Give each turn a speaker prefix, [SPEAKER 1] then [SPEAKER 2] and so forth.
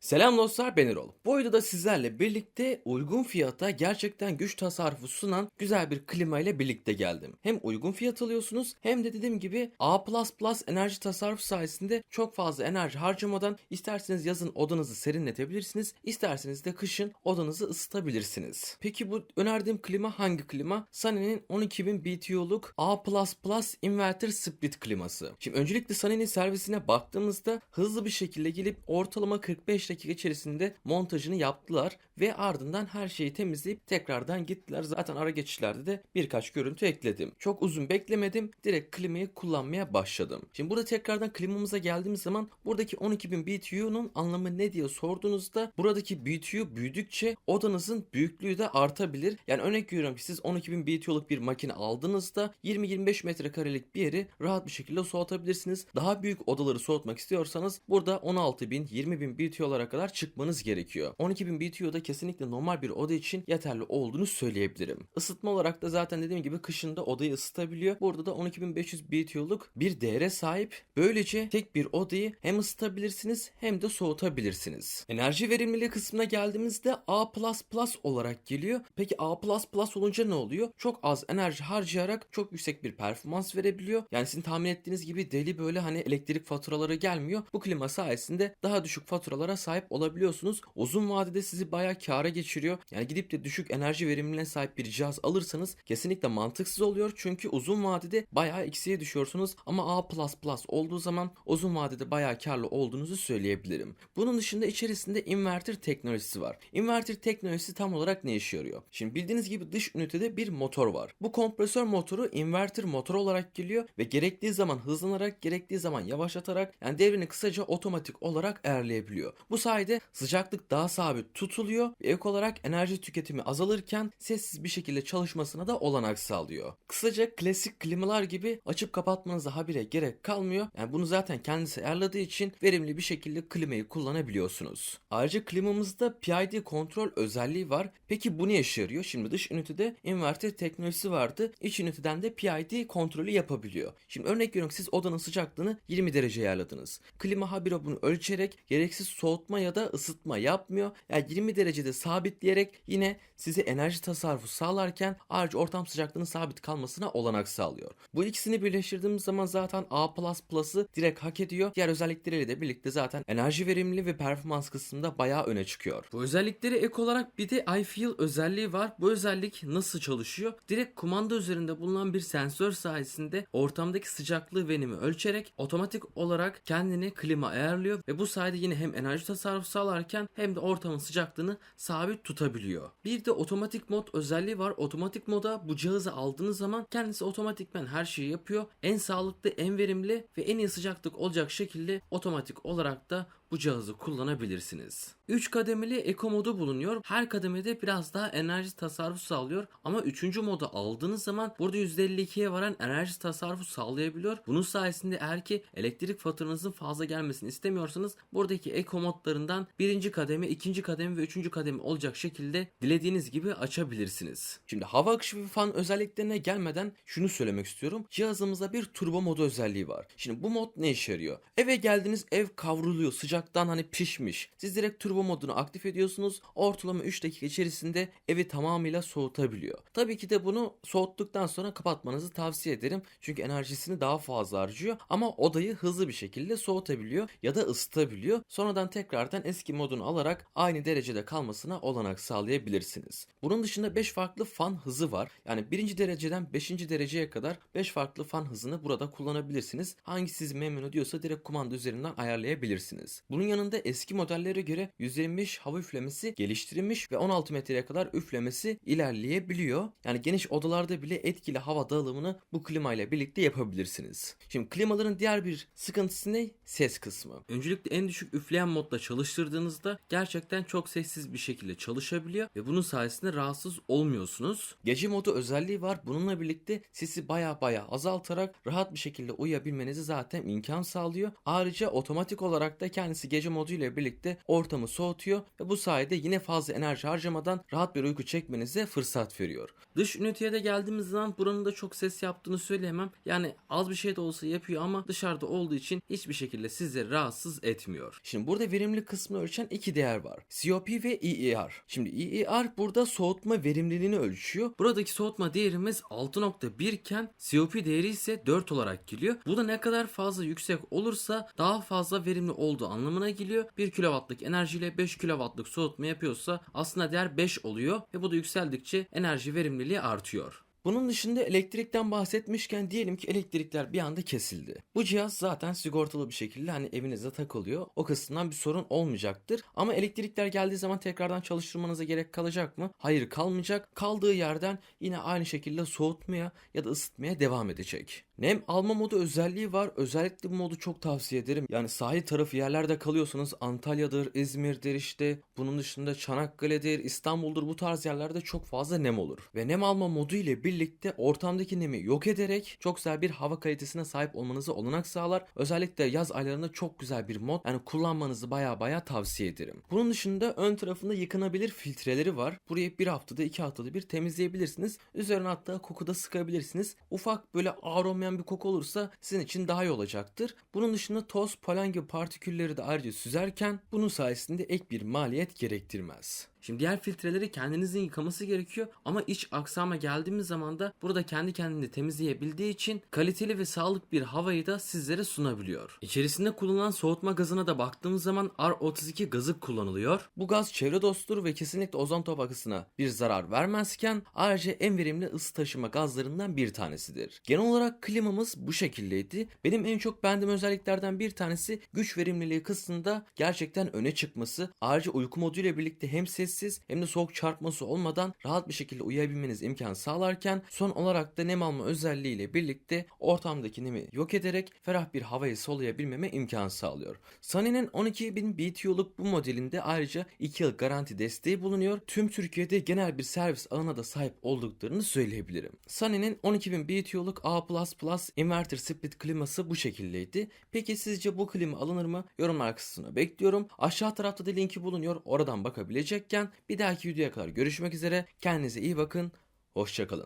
[SPEAKER 1] Selam dostlar ben Erol. Bu videoda sizlerle birlikte uygun fiyata gerçekten güç tasarrufu sunan güzel bir klima ile birlikte geldim. Hem uygun fiyat alıyorsunuz hem de dediğim gibi A++ enerji tasarrufu sayesinde çok fazla enerji harcamadan isterseniz yazın odanızı serinletebilirsiniz, isterseniz de kışın odanızı ısıtabilirsiniz. Peki bu önerdiğim klima hangi klima? Sunny'nin 12000 BTU'luk A++ inverter split kliması. Şimdi öncelikle Sunny'nin servisine baktığımızda hızlı bir şekilde gelip ortalama 45 dakika içerisinde montajını yaptılar ve ardından her şeyi temizleyip tekrardan gittiler. Zaten ara geçişlerde de birkaç görüntü ekledim. Çok uzun beklemedim. Direkt klimayı kullanmaya başladım. Şimdi burada tekrardan klimamıza geldiğimiz zaman buradaki 12.000 BTU'nun anlamı ne diye sorduğunuzda buradaki BTU büyüdükçe odanızın büyüklüğü de artabilir. Yani örnek veriyorum ki siz 12.000 BTU'luk bir makine aldığınızda 20-25 metrekarelik bir yeri rahat bir şekilde soğutabilirsiniz. Daha büyük odaları soğutmak istiyorsanız burada 16.000 20.000 BTU'lara kadar çıkmanız gerekiyor. 12.000 BTU da kesinlikle normal bir oda için yeterli olduğunu söyleyebilirim. Isıtma olarak da zaten dediğim gibi kışında odayı ısıtabiliyor. Burada da 12.500 BTU'luk bir değere sahip. Böylece tek bir odayı hem ısıtabilirsiniz hem de soğutabilirsiniz. Enerji verimliliği kısmına geldiğimizde A++ olarak geliyor. Peki A++ olunca ne oluyor? Çok az enerji harcayarak çok yüksek bir performans verebiliyor. Yani sizin tahmin ettiğiniz gibi deli böyle hani elektrik faturaları gelmiyor. Bu klima sayesinde daha düşük faturalara sahip olabiliyorsunuz. Uzun vadede sizi bayağı kâra geçiriyor. Yani gidip de düşük enerji verimliliğine sahip bir cihaz alırsanız kesinlikle mantıksız oluyor. Çünkü uzun vadede bayağı eksiye düşüyorsunuz. Ama A++ olduğu zaman uzun vadede bayağı karlı olduğunuzu söyleyebilirim. Bunun dışında içerisinde inverter teknolojisi var. Inverter teknolojisi tam olarak ne işe yarıyor? Şimdi bildiğiniz gibi dış ünitede bir motor var. Bu kompresör motoru inverter motor olarak geliyor ve gerektiği zaman hızlanarak gerektiği zaman yavaşlatarak yani devrini kısaca otomatik olarak ayarlayabiliyor. Bu sayede sıcaklık daha sabit tutuluyor ve ek olarak enerji tüketimi azalırken sessiz bir şekilde çalışmasına da olanak sağlıyor. Kısaca klasik klimalar gibi açıp kapatmanıza habire gerek kalmıyor. Yani bunu zaten kendisi ayarladığı için verimli bir şekilde klimayı kullanabiliyorsunuz. Ayrıca klimamızda PID kontrol özelliği var. Peki bu ne işe yarıyor? Şimdi dış ünitede inverter teknolojisi vardı. İç üniteden de PID kontrolü yapabiliyor. Şimdi örnek veriyorum siz odanın sıcaklığını 20 derece ayarladınız. Klima habire bunu ölçerek gereksiz soğutma ya da ısıtma yapmıyor. Yani 20 derecede sabitleyerek yine size enerji tasarrufu sağlarken ayrıca ortam sıcaklığının sabit kalmasına olanak sağlıyor. Bu ikisini birleştirdiğimiz zaman zaten A++'ı direkt hak ediyor. Diğer özellikleriyle de birlikte zaten enerji verimliliği ve performans kısmında bayağı öne çıkıyor. Bu özellikleri ek olarak bir de iFeel özelliği var. Bu özellik nasıl çalışıyor? Direkt kumanda üzerinde bulunan bir sensör sayesinde ortamdaki sıcaklığı venimi ölçerek otomatik olarak kendini klima ayarlıyor ve bu sayede yine hem enerji tasarrufu sağlarken hem de ortamın sıcaklığını sabit tutabiliyor. Bir de otomatik mod özelliği var. Otomatik moda bu cihazı aldığınız zaman kendisi otomatikmen her şeyi yapıyor. En sağlıklı, en verimli ve en iyi sıcaklık olacak şekilde otomatik olarak da bu cihazı kullanabilirsiniz. 3 kademeli Eco modu bulunuyor. Her kademede biraz daha enerji tasarrufu sağlıyor ama 3. modu aldığınız zaman burada %52'ye varan enerji tasarrufu sağlayabiliyor. Bunun sayesinde eğer ki elektrik faturanızın fazla gelmesini istemiyorsanız buradaki Eco modlarından 1. kademe, 2. kademe ve 3. kademe olacak şekilde dilediğiniz gibi açabilirsiniz. Şimdi hava akışı ve fan özelliklerine gelmeden şunu söylemek istiyorum. Cihazımızda bir turbo modu özelliği var. Şimdi bu mod ne işe yarıyor? Eve geldiniz ev kavruluyor sıcaktan hani pişmiş. Siz direkt turbo modunu aktif ediyorsunuz. Ortalama 3 dakika içerisinde evi tamamıyla soğutabiliyor. Tabii ki de bunu soğuttuktan sonra kapatmanızı tavsiye ederim. Çünkü enerjisini daha fazla harcıyor ama odayı hızlı bir şekilde soğutabiliyor ya da ısıtabiliyor. Sonradan tekrardan eski modunu alarak aynı derecede kalmasına olanak sağlayabilirsiniz. Bunun dışında 5 farklı fan hızı var. Yani 1. dereceden 5. dereceye kadar 5 farklı fan hızını burada kullanabilirsiniz. Hangisi sizi memnun ediyorsa direkt kumanda üzerinden ayarlayabilirsiniz. Bunun yanında eski modellere göre 125 hava üflemesi geliştirilmiş ve 16 metreye kadar üflemesi ilerleyebiliyor. Yani geniş odalarda bile etkili hava dağılımını bu klima ile birlikte yapabilirsiniz. Şimdi klimaların diğer bir sıkıntısı ne? Ses kısmı. Öncelikle en düşük üfleyen modda çalıştırdığınızda gerçekten çok sessiz bir şekilde çalışabiliyor ve bunun sayesinde rahatsız olmuyorsunuz. Gece modu özelliği var. Bununla birlikte sesi baya baya azaltarak rahat bir şekilde uyuyabilmenizi zaten imkan sağlıyor. Ayrıca otomatik olarak da kendisi ısı gece modu ile birlikte ortamı soğutuyor ve bu sayede yine fazla enerji harcamadan rahat bir uyku çekmenize fırsat veriyor. Dış üniteye de geldiğimiz zaman buranın da çok ses yaptığını söyleyemem. Yani az bir şey de olsa yapıyor ama dışarıda olduğu için hiçbir şekilde sizleri rahatsız etmiyor. Şimdi burada verimli kısmı ölçen iki değer var. COP ve EER. Şimdi EER burada soğutma verimliliğini ölçüyor. Buradaki soğutma değerimiz 6.1 iken COP değeri ise 4 olarak geliyor. Bu da ne kadar fazla yüksek olursa daha fazla verimli olduğu anlamına geliyor. 1 kW'lık enerjiyle 5 kW'lık soğutma yapıyorsa aslında değer 5 oluyor ve bu da yükseldikçe enerji verimliliği artıyor. Bunun dışında elektrikten bahsetmişken diyelim ki elektrikler bir anda kesildi. Bu cihaz zaten sigortalı bir şekilde hani evinize takılıyor. O kısımdan bir sorun olmayacaktır. Ama elektrikler geldiği zaman tekrardan çalıştırmanıza gerek kalacak mı? Hayır kalmayacak. Kaldığı yerden yine aynı şekilde soğutmaya ya da ısıtmaya devam edecek. Nem alma modu özelliği var. Özellikle bu modu çok tavsiye ederim. Yani sahil tarafı yerlerde kalıyorsanız Antalya'dır, İzmir'dir işte. Bunun dışında Çanakkale'dir, İstanbul'dur bu tarz yerlerde çok fazla nem olur. Ve nem alma modu ile birlikte ortamdaki nemi yok ederek çok güzel bir hava kalitesine sahip olmanızı olanak sağlar. Özellikle yaz aylarında çok güzel bir mod. Yani kullanmanızı baya baya tavsiye ederim. Bunun dışında ön tarafında yıkanabilir filtreleri var. Burayı bir haftada iki haftada bir temizleyebilirsiniz. Üzerine hatta koku da sıkabilirsiniz. Ufak böyle ağır olmayan bir koku olursa sizin için daha iyi olacaktır. Bunun dışında toz, polen gibi partikülleri de ayrıca süzerken bunun sayesinde ek bir maliyet gerektirmez. Şimdi diğer filtreleri kendinizin yıkaması gerekiyor ama iç aksama geldiğimiz zaman da burada kendi kendini temizleyebildiği için kaliteli ve sağlıklı bir havayı da sizlere sunabiliyor. İçerisinde kullanılan soğutma gazına da baktığımız zaman R32 gazı kullanılıyor. Bu gaz çevre dostudur ve kesinlikle ozon tabakasına bir zarar vermezken ayrıca en verimli ısı taşıma gazlarından bir tanesidir. Genel olarak klimamız bu şekildeydi. Benim en çok beğendiğim özelliklerden bir tanesi güç verimliliği kısmında gerçekten öne çıkması. Ayrıca uyku moduyla birlikte hem sessiz hem de soğuk çarpması olmadan rahat bir şekilde uyuyabilmeniz imkan sağlarken son olarak da nem alma özelliğiyle birlikte ortamdaki nemi yok ederek ferah bir havayı soluyabilmeme imkan sağlıyor. Sunny'nin 12.000 BTU'luk bu modelinde ayrıca 2 yıl garanti desteği bulunuyor. Tüm Türkiye'de genel bir servis ağına da sahip olduklarını söyleyebilirim. Sunny'nin 12.000 BTU'luk A++ inverter split kliması bu şekildeydi. Peki sizce bu klima alınır mı? Yorumlar kısmına bekliyorum. Aşağı tarafta da linki bulunuyor. Oradan bakabilecekken bir dahaki videoya kadar görüşmek üzere. Kendinize iyi bakın. Hoşçakalın.